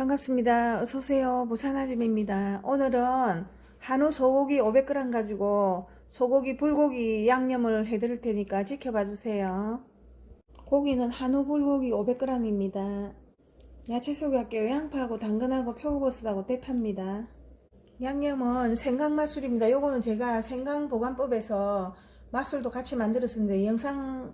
반갑습니다. 어서오세요. 부산아줌입니다. 오늘은 한우 소고기 500g 가지고 소고기 불고기 양념을 해드릴 테니까 지켜봐 주세요. 고기는 한우 불고기 500g입니다. 야채 소개할게요. 양파하고 당근하고 표고버섯하고 대파입니다. 양념은 생강 맛술입니다. 요거는 제가 생강 보관법에서 맛술도 같이 만들었는데 영상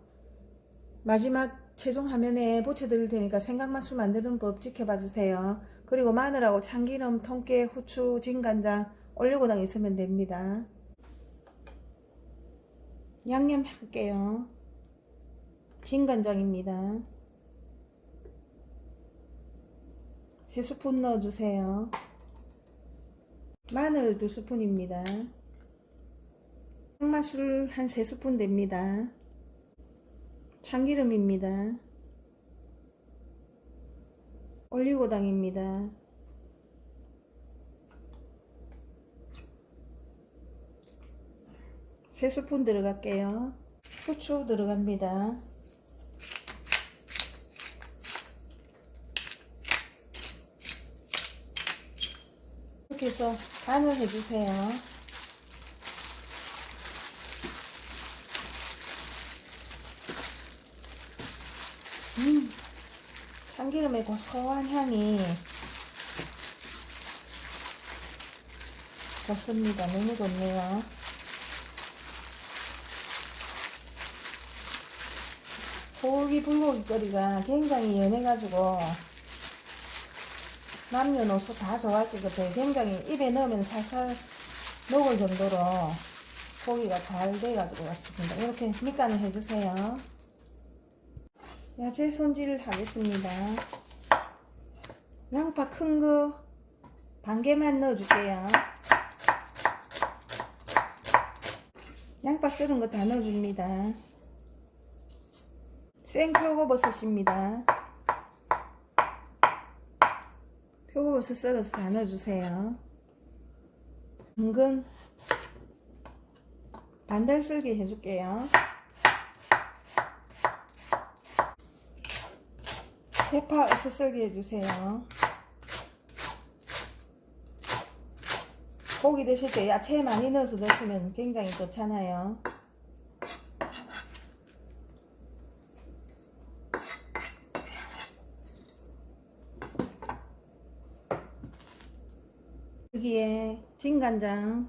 마지막 최종 화면에 붙여드릴 테니까 생강 맛술 만드는 법 지켜봐 주세요. 그리고 마늘하고 참기름, 통깨, 후추, 진간장, 올리고당 있으면 됩니다. 양념 할게요. 진간장입니다. 세 스푼 넣어주세요. 마늘 두 스푼입니다. 향맛술 한세 스푼 됩니다. 참기름입니다. 올리고당입니다. 세 스푼 들어갈게요. 후추 들어갑니다. 이렇게 해서 간을 해주세요. 음, 참기름의 고소한 향이 좋습니다. 너무 좋네요. 소고기 불고기 거리가 굉장히 연해가지고 남녀노소 다 좋아할 것 같아요. 굉장히 입에 넣으면 살살 녹을 정도로 고기가 잘 돼가지고 왔습니다. 이렇게 밑간을 해주세요. 야채 손질 하겠습니다. 양파 큰 거 반 개만 넣어줄게요. 양파 썰은 거 다 넣어줍니다. 생 표고버섯입니다. 표고버섯 썰어서 다 넣어주세요. 당근 반달 썰기 해줄게요. 대파 썰기 해주세요. 고기 드실 때 야채 많이 넣어서 드시면 굉장히 좋잖아요. 여기에 진간장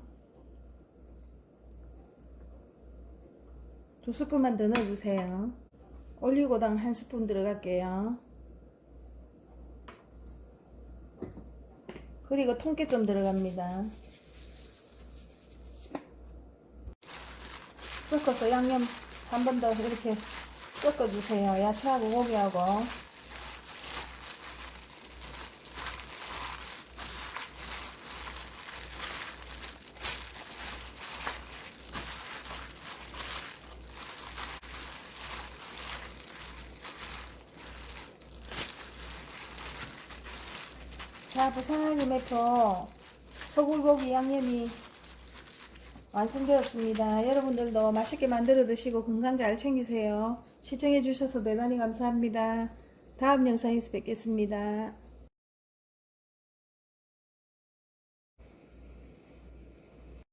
두 스푼만 더 넣어주세요. 올리고당 한 스푼 들어갈게요. 그리고 통깨 좀 들어갑니다. 섞어서 양념 한 번 더 이렇게 섞어주세요. 야채하고 고기하고. 자, 부산리메토 소불고기 양념이 완성되었습니다. 여러분들도 맛있게 만들어 드시고 건강 잘 챙기세요. 시청해 주셔서 대단히 감사합니다. 다음 영상에서 뵙겠습니다.